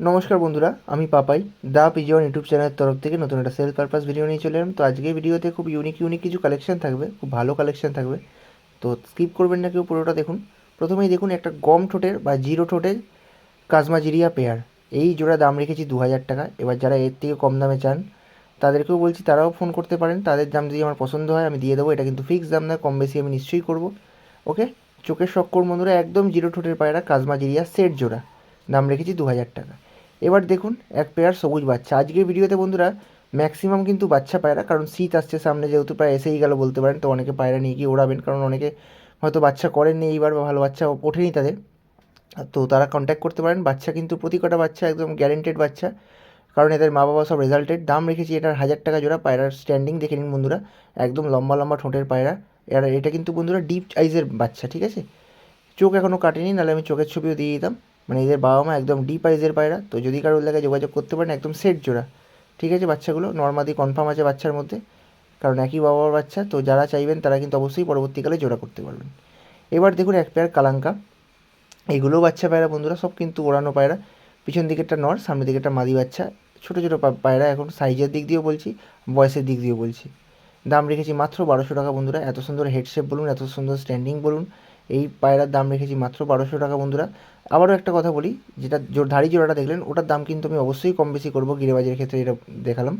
নমস্কার বন্ধুরা, আমি পাপাই, দা পিজন ইউটিউব চ্যানেলের তরফ থেকে নতুন একটা সেল পারপাস ভিডিও নিয়ে চলে এলাম। তো আজকে ভিডিওতে খুব ইউনিক ইউনিক কিছু কালেকশন থাকবে, খুব ভালো কালেকশন থাকবে। তো স্কিপ করবেন না কেউ, পুরোটা দেখুন। প্রথমেই দেখুন একটা গম ঠোঁটের বা জিরো ঠোঁটের কাজমাজিরিয়া পেয়ার। এই জোড়া দাম রেখেছি দু হাজার টাকা। এবার যারা এর থেকে কম দামে চান, তাদেরকেও বলছি তারাও ফোন করতে পারেন। তাদের দাম যদি আমার পছন্দ হয়, আমি দিয়ে দেবো। এটা কিন্তু ফিক্স দাম না, কম বেশি আমি নিশ্চয়ই করব। ওকে? চোখের শক্কর বন্ধুরা, একদম জিরো ঠোঁটের পায়রা কাজমাজিরিয়া সেট জোড়া। দাম রেখেছি দু হাজার টাকা। এবার দেখুন, এক পেয়ার সবুজ বাচ্চা। আজকের ভিডিওতে বন্ধুরা ম্যাক্সিমাম কিন্তু বাচ্চা পায়রা, কারণ শীত আসছে সামনে যেহেতু প্রায় এসেই গেল বলতে পারেন, তো অনেকে পায়রা নিয়ে গিয়ে ওড়াবেন, কারণ অনেকে হয়তো বাচ্চা করেননি এইবার বা ভালো বাচ্চা ওঠেনি তাদের। তো তারা কন্ট্যাক্ট করতে পারেন। বাচ্চা কিন্তু প্রতি কটা বাচ্চা একদম গ্যারেন্টেড বাচ্চা, কারণ এদের মা বাবা সব রেজাল্টেড দাম রেখেছি এটার হাজার টাকা জোড়া, পায়রার স্ট্যান্ডিং দেখে নিন বন্ধুরা, একদম লম্বা লম্বা ঠোঁটের পায়রা। এর এটা কিন্তু বন্ধুরা ডিপ আইজের বাচ্চা, ঠিক আছে? চোখ এখনও কাটেনি, নাহলে আমি চোখের ছবিও দিয়ে দিতাম। মানে এদের বাবা মা একদম ডিপ আইজের পায়রা। তো যদি কারোর লাগে যোগাযোগ করতে পারেন, একদম সেট জোড়া। ঠিক আছে? বাচ্চাগুলো নর্মাদি কনফার্ম আছে বাচ্চার মধ্যে। কারণ একই বাবার বাচ্চা, তো যারা চাইবেন তারা কিন্তু অবশ্যই পরবর্তীকালে জোড়া করতে পারবেন। এবার দেখুন এক পেয়ার কালাঙ্কা। এগুলোও বাচ্চা পায়রা বন্ধুরা, সব কিন্তু ওড়ানো পায়রা। পিছন দিকেরটা নর, সামনের দিকেরটা মাদি বাচ্চা। ছোটো ছোটো পায়রা এখন সাইজের দিক দিয়েও বলছি, বয়সের দিক দিয়েও বলছি। দাম রেখেছি মাত্র বারোশো টাকা বন্ধুরা। এত সুন্দর হেডশেপ বলুন, এত সুন্দর স্ট্যান্ডিং বলুন। এই পায়রার দাম রেখেছি মাত্র বারোশো টাকা বন্ধুরা। আবারও একটা কথা বলি, যেটা জোর ধাড়ি জোড়াটা দেখলেন, ওটার দাম কিন্তু আমি অবশ্যই কম বেশি করব গিরেবাজের ক্ষেত্রে যেটা দেখালাম।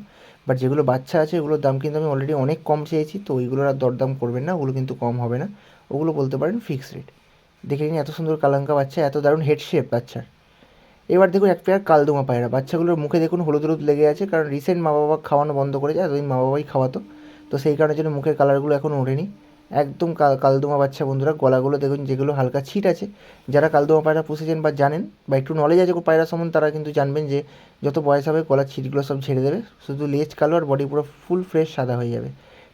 বাট যেগুলো বাচ্চা আছে, ওগুলোর দাম কিন্তু আমি অলরেডি অনেক কম চেয়েছি, তো ওইগুলোর আর দরদাম করবেন না, ওগুলো কিন্তু কম হবে না। ওগুলো বলতে পারেন ফিক্স রেট দেখে নিন এত সুন্দর কালাঙ্কা বাচ্চা, এত দারুণ হেড শেপ বাচ্চার। এবার দেখুন এক পেয়ার কালদোমা পায়রা, বাচ্চাগুলোর মুখে দেখুন হলুদ হলুদ লেগে আছে, কারণ রিসেন্ট মা বাবা খাওয়ানো বন্ধ করেছে, এতদিন মা বাবাই খাওয়াতো, তো সেই কারণের জন্য মুখের কালারগুলো এখন ওঠেনি। একদম কাল কালদোমা বাচ্চা বন্ধুরা, গলাগুলো দেখুন যেগুলো হালকা ছিট আছে। যারা কালদোমা পায়রা পুষেছেন বা জানেন বা একটু নলেজ আছে পায়রা সম্বন্ধে, তারা কিন্তু জানবেন যে যত বয়স হবে গলার ছিটগুলো সব ছেড়ে দেবে। শুধু লেজ কালো আর বডি পুরো ফুল ফ্রেশ সাদা হয়ে যাবে।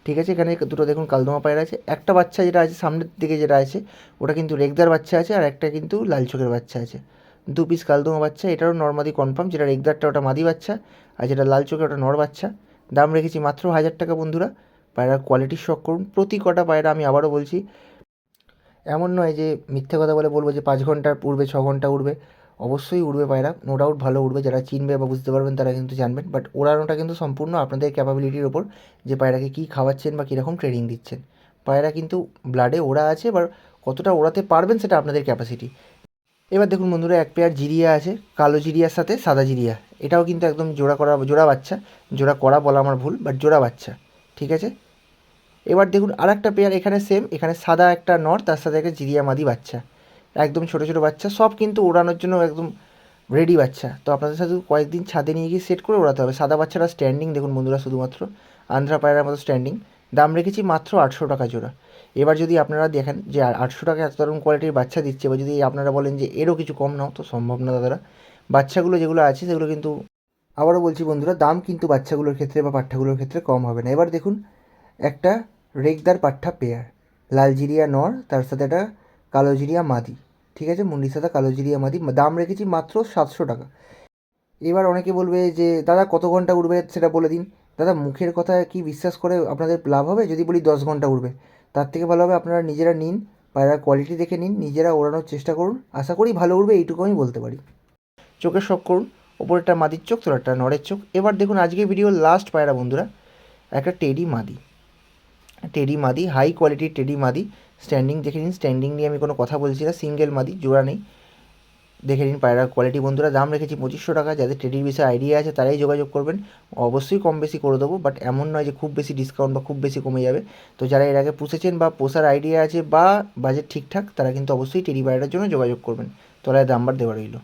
ঠিক আছে, এখানে দুটো দেখুন কালদোমা পায়রা আছে। একটা বাচ্চা যেটা আছে, সামনের দিকে যেটা আছে, ওটা কিন্তু রেগদার বাচ্চা আছে আর একটা কিন্তু লাল চোখের বাচ্চা আছে। দু পিস কালদোমা বাচ্চা, এটারও নর্মাদি কনফার্ম যেটা রেগদারটা ওটা মাদি বাচ্চা আর যেটা লাল চোখের ওটা নর বাচ্চা। দাম রেখেছি মাত্র হাজার টাকা বন্ধুরা। পায়রার কোয়ালিটির শখ করুন। প্রতি কটা পায়রা আমি আবারও বলছি, এমন নয় যে মিথ্যে কথা বলে বলব যে পাঁচ ঘণ্টার উড়বে, ছ ঘণ্টা উড়বে। অবশ্যই উড়বে পায়রা নো ডাউট ভালো উড়বে। যারা চিনবে বা বুঝতে পারবেন তারা কিন্তু জানবেন। বাট ওড়ানোটা কিন্তু সম্পূর্ণ আপনাদের ক্যাপাবিলিটির ওপর, যে পায়রাকে কী খাওয়াচ্ছেন বা কীরকম ট্রেনিং দিচ্ছেন। পায়রা কিন্তু ব্লাডে ওড়া আছে বা কতটা ওড়াতে পারবেন সেটা আপনাদের ক্যাপাসিটি এবার দেখুন বন্ধুরা, এক পেয়ার জিরিয়া আছে, কালো জিরিয়ার সাথে সাদা জিরিয়া। এটাও কিন্তু একদম জোড়া করা, জোড়া বাচ্চা। জোড়া করা বলা আমার ভুল বাট জোড়া বাচ্চা, ঠিক আছে? এবার দেখুন আর একটা পেয়ার এখানে সেম এখানে সাদা একটা নর, তার সাথে একটা জিরিয়া মাদি বাচ্চা। একদম ছোটো ছোটো বাচ্চা, সব কিন্তু ওড়ানোর জন্য একদম রেডি বাচ্চা। তো আপনাদের সাথে কয়েকদিন ছাদে নিয়ে গিয়ে সেট করে ওড়াতে হবে। সাদা বাচ্চারা স্ট্যান্ডিং দেখুন বন্ধুরা শুধুমাত্র। আন্ধ্রা পায়রার মতো স্ট্যান্ডিং দাম রেখেছি মাত্র আটশো টাকা জোড়া। এবার যদি আপনারা দেখেন যে আটশো টাকা এত দারুণ কোয়ালিটির বাচ্চা দিচ্ছে, বা যদি আপনারা বলেন যে এরও কিছু কম নাও, তো সম্ভব না দাদারা বাচ্চাগুলো যেগুলো আছে, সেগুলো কিন্তু আবারও বলছি বন্ধুরা, দাম কিন্তু বাচ্চাগুলোর ক্ষেত্রে বা পাঠ্যাগুলোর ক্ষেত্রে কম হবে না। এবার দেখুন একটা রেগদার পাঠ্যা পেয়ার। লাল জিরিয়া নর, তার সাথে একটা কালো জিরিয়া মাদি। ঠিক আছে? মুন্ডির সাথে কালো জিরিয়া মাদি। দাম রেখেছি মাত্র সাতশো টাকা। এবার অনেকে বলবে যে, দাদা, কত ঘণ্টা উড়বে সেটা বলে দিন? দাদা, মুখের কথা কি বিশ্বাস করে আপনাদের লাভ হবে? যদি বলি দশ ঘণ্টা উড়বে। তার থেকে ভালো হবে আপনারা নিজেরা নিন, পায়রার কোয়ালিটি দেখে নিন, নিজেরা ওড়ানোর চেষ্টা করুন। আশা করি ভালো উঠবে এইটুকু আমি বলতে পারি। চোখের শখ করুন, ওপরেরটা মাদির চোখ, তোলারটা নরের চোখ। এবার দেখুন আজকে ভিডিও লাস্ট পায়রা বন্ধুরা, একটা টেডি মাদি। টেডি মাদি, হাই কোয়ালিটির টেডি মাদি, স্ট্যান্ডিং দেখে নিন, স্ট্যান্ডিং নিয়ে আমি কোনো কথা বলছি না, সিঙ্গেল মাদি, জোড়া নেই। দেখে নিন পায়রার কোয়ালিটি বন্ধুরা, দাম রেখেছি পঁচিশশো টাকা, যাদের টেডির বিষয়ে আইডিয়া আছে তারাই যোগাযোগ করবেন। অবশ্যই কম বেশি করে দেবো বাট এমন নয় যে খুব বেশি ডিসকাউন্ট বা খুব বেশি কমে যাবে। তো যারা এর আগে পুষেছেন বা পোষার আইডিয়া আছে বা বাজেট ঠিকঠাক, তারা কিন্তু অবশ্যই টেডি পায়রার জন্য যোগাযোগ করবেন। তলায় নাম্বার দেওয়া রইল।